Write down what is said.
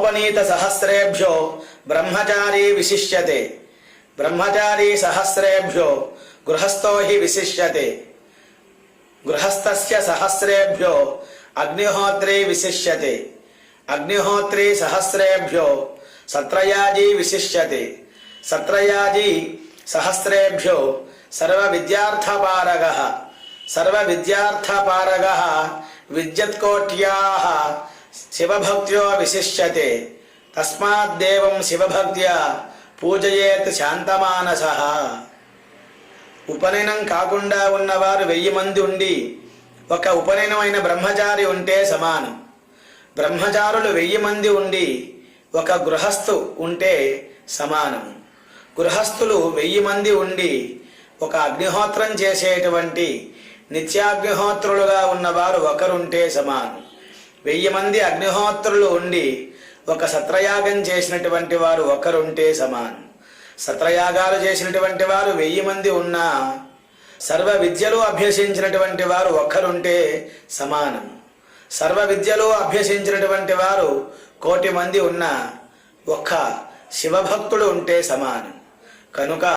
ఉపనీత సహస్రేభ్యో బ్రహ్మచారీ విశిష్యతే బ్రహ్మచారీ సహస్రేభ్యో గృహస్థో హి విశిష్యతే గృహస్థస్య సహస్రేభ్యో అగ్నిహోత్రీ విశిష్యతే అగ్నిహోత్రీ సహస్రేభ్యో సత్రయాజీ విశిష్యతే సత్రయాజీ సహస్రేభ్యో సర్వ విద్యార్థపారగ సర్వ విద్యార్థపారగ విద్యత్కోట్యా శివభక్త్యో విశిష్యతే. తస్మాద్దేవం శివభక్త్యా పూజయేత్ శాంతమానస. ఉపనయనం కాకుండా ఉన్నవారు వెయ్యి మంది ఉండి ఒక ఉపనయనమైన బ్రహ్మచారి ఉంటే సమానం. బ్రహ్మచారులు వెయ్యి మంది ఉండి ఒక గృహస్థు ఉంటే సమానం. గృహస్థులు వెయ్యి మంది ఉండి ఒక అగ్నిహోత్రం చేసేటువంటి నిత్యాగ్నిహోత్రులుగా ఉన్నవారు ఒకరుంటే సమానం. వెయ్యి మంది అగ్నిహోత్రులు ఉండి ఒక సత్రయాగం చేసినటువంటి వారు ఒకరుంటే సమానం. సత్రయాగాలు చేసినటువంటి వారు వెయ్యి మంది ఉన్నా సర్వ విద్యలు అభ్యసించినటువంటి వారు ఒక్కరుంటే సమానం. సర్వ విద్యలు అభ్యసించినటువంటి వారు కోటి మంది ఉన్న ఒక్క శివభక్తుడు ఉంటే సమానం. కనుక